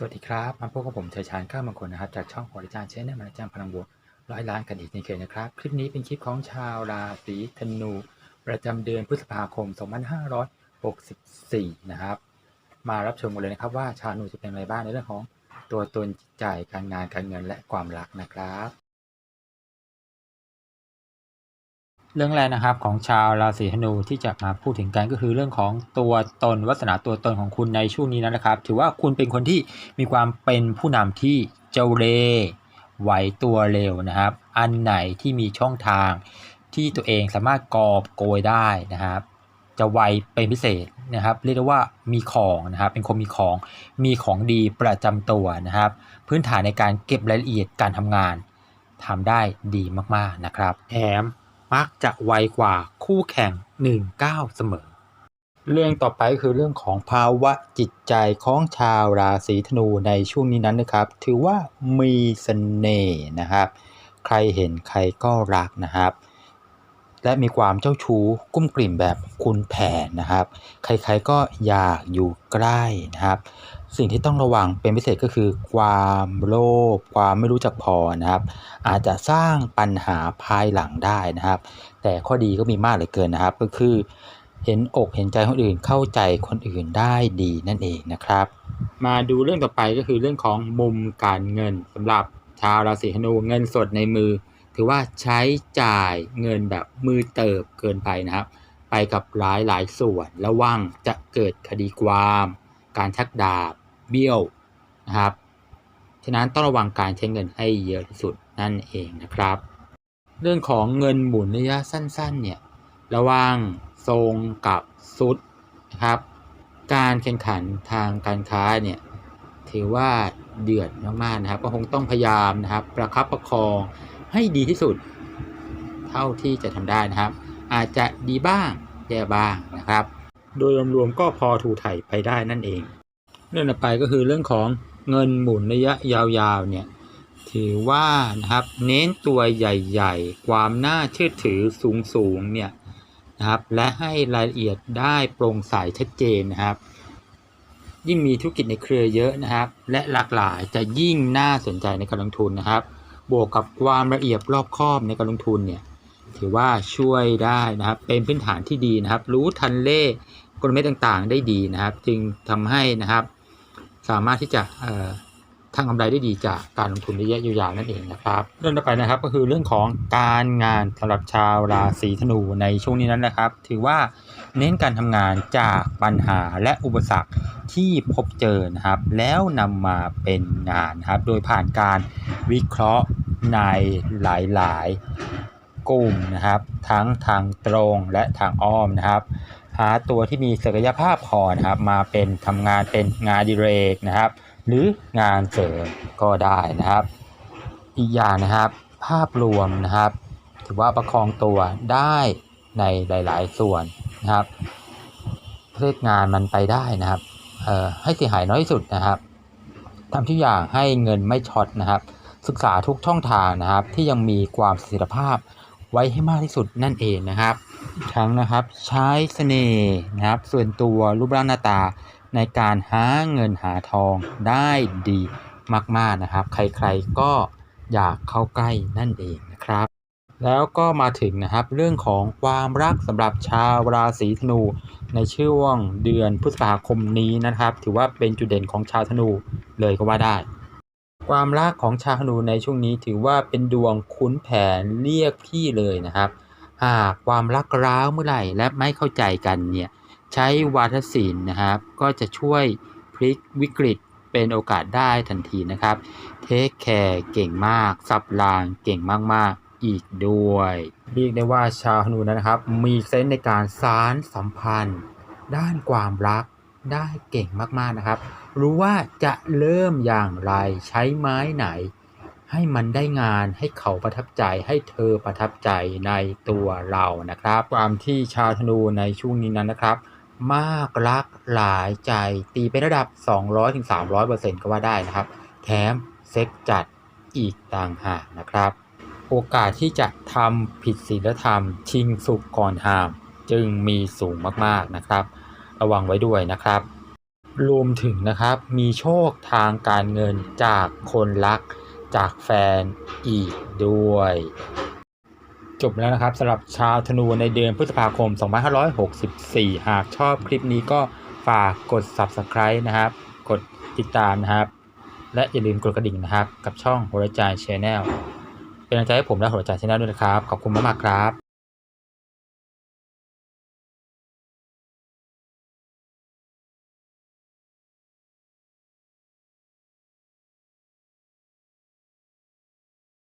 สวัสดีครับมาพบกับผมชัยชานข้ามมงคลนะครับ จากช่องของอาจารย์เชนแนลมาจารย์พลังบวกร้อยล้านกันอีกในเคยนะครับ คลิปนี้เป็นคลิปของชาวราศีธนู ประจำเดือนพฤษภาคม 2564 นะครับ มารับชมกันเลยนะครับว่าชาวธนูจะเป็นอะไรบ้างในเรื่องของตัวตนจิตใจการงานการเงินและความรักนะครับ เรื่องแรกนะครับของชาวราศีธนูที่จะมาพูดถึงกันก็คือเรื่องของตัวตนวัฒนาตัวตนของคุณในช่วงนี้นะครับ ถือว่าคุณเป็นคนที่มีความเป็นผู้นำที่เจ้าเล่ไหวตัวเร็วนะครับ อันไหนที่มีช่องทางที่ตัวเองสามารถกอบโกยได้นะครับ จะไวเป็นพิเศษนะครับ เรียกได้ว่ามีของนะครับ เป็นคนมีของมีของดีประจำตัวนะครับ พื้นฐานในการเก็บรายละเอียดการทำงานทำได้ดีมากๆนะครับแถม มักจะไวกว่าคู่แข่ง1ก้าเสมอ เรื่องต่อไปคือเรื่องของภาวะจิตใจของชาวราศีธนูในช่วงนี้นั้นนะครับ ถือว่ามีเสน่ห์นะครับ ใครเห็นใครก็รักนะครับ และมีความเจ้าชู้กุ้มกลิ่มแบบคุณแผนนะครับ ใครๆก็อยากอยู่ใกล้นะครับ สิ่งที่ต้องระวังเป็นพิเศษก็คือ ความโลภความไม่รู้จักพอนะครับ อาจจะสร้างปัญหาภายหลังได้นะครับ แต่ข้อดีก็มีมากเหลือเกินนะครับ ก็คือ เห็นอกเห็นใจคนอื่นเข้าใจคนอื่นได้ดีนั่นเองนะครับ มาดูเรื่องต่อไปก็คือเรื่องของมุมการเงินสำหรับชาวราศีธนูเงินสดในมือ ถือว่าใช้จ่ายเงินแบบมือเติบเกินไปนะครับ ไปกับหลายหลายส่วนระวังจะเกิดคดีความ การชักดาบ เบี้ยวนะครับ ฉะนั้นต้องระวังการใช้เงินให้เยอะที่สุดนั่นเองนะครับ เรื่องของเงินหมุนระยะสั้นๆเนี่ยระวังทรงกับซุดนะครับการแข่งขันทางการค้าเนี่ยถือว่าเดือดมากๆนะครับ ก็คงต้องพยายามนะครับ ประคับประคอง ให้ดีที่สุด เท่าที่จะทำได้นะครับ อาจจะดีบ้างแย่บ้างนะครับ โดยรวมๆก็พอถูถ่ายไปได้นั่นเอง เรื่องต่อไปก็คือเรื่องของเงินหมุนระยะยาวๆเนี่ยถือว่านะครับเน้นตัวใหญ่ๆ ความน่าเชื่อถือสูงๆเนี่ยนะครับและให้รายละเอียดได้โปร่งใสชัดเจนนะครับ ยิ่งมีธุรกิจในเครือเยอะนะครับ และหลากหลายจะยิ่งน่าสนใจในการลงทุนนะครับ บวกกับความละเอียดรอบคอบในการลงทุนเนี่ยถือว่าช่วยได้นะครับ เป็นพื้นฐานที่ดีนะครับ รู้ทันเล่กลเม็ดต่างๆ ได้ดีนะครับ จึงทำให้นะครับ สามารถที่จะ เอ่อทางกำไรได้ดีจากการลงทุนระยะยาวๆนั่นเองนะครับ เรื่องต่อไปนะครับก็คือเรื่องของการงานสำหรับชาวราศีธนูในช่วงนี้นั้นนะครับ ถือว่าเน้นการทำงานจากปัญหาและอุปสรรคที่พบเจอนะครับ แล้วนำมาเป็นงานนะครับ โดยผ่านการวิเคราะห์ในหลายๆกลุ่มนะครับ ทั้งทางตรงและทางอ้อมนะครับหาตัวที่มีศักยภาพพอนะครับมาเป็นทำงานเป็นงานดิเรกนะครับ หรืองานเสริมก็ได้นะครับ อีกอย่างนะครับภาพรวมนะครับ ถือว่าประคองตัวได้ในหลาย ๆ ส่วนนะครับเพื่องานมันไปได้นะครับเอ่อให้เสียหายน้อยที่สุดนะครับทำทุกอย่างให้เงินไม่ช็อตนะครับ ศึกษาทุกช่องทางนะครับ ที่ยังมีความเสถียรภาพไว้ให้มากที่สุดนั่นเองนะครับ ทั้งนะครับใช้เสน่ห์นะครับ ส่วนตัวรูปร่างหน้าตา ในการหาเงินหาทองได้ดีมากๆนะครับ ใครๆก็อยากเข้าใกล้นั่นเองนะครับ แล้วก็มาถึงนะครับเรื่องของความรักสำหรับชาวราศีธนู ในช่วงเดือนพฤษภาคมนี้นะครับ ถือว่าเป็นจุดเด่นของชาวธนูเลยก็ว่าได้ ความรักของชาวธนูในช่วงนี้ถือว่าเป็นดวงคุ้นแผนเรียกพี่เลยนะครับ หากความรักร้าวเมื่อไหร่และไม่เข้าใจกันเนี่ย ใช้วาทศิลป์นะครับ ก็จะช่วยพลิกวิกฤตเป็นโอกาสได้ทันทีนะครับ เทคแคร์เก่งมากสับรางเก่งมาก ๆอีกด้วย เรียกได้ว่าชาวธนูนะครับ มีเซนส์ในการสารสัมพันธ์ ด้านความรักได้เก่งมากๆนะครับ รู้ว่าจะเริ่มอย่างไรใช้ไม้ไหน ให้มันได้งานให้เขาประทับใจให้เธอประทับใจในตัวเรานะครับ ความที่ชาวธนูในช่วงนี้นั้นนะครับ มากรักหลายใจตีเป็นระดับ 200-300%ก็ว่าได้นะครับ แถมเซ็กจัดอีกต่างหากนะครับ โอกาสที่จะทำผิดศีลธรรม ชิงสุกก่อนหาม จึงมีสูงมากๆนะครับ ระวังไว้ด้วยนะครับ รวมถึงนะครับมีโชคทางการเงินจากคนรักจากแฟนอีกด้วย จบแล้วนะครับสำหรับชาวธนูในเดือนพฤษภาคม 2564 หากชอบคลิปนี้ก็ฝากกด Subscribe นะครับ กดติดตามนะครับ และอย่าลืมกดกระดิ่งนะครับ กับช่องหัวใจ Channel เป็นกำลังใจให้ผมและโหราจายช n แนลด้วยนะครับ ขอบคุณมากๆครับ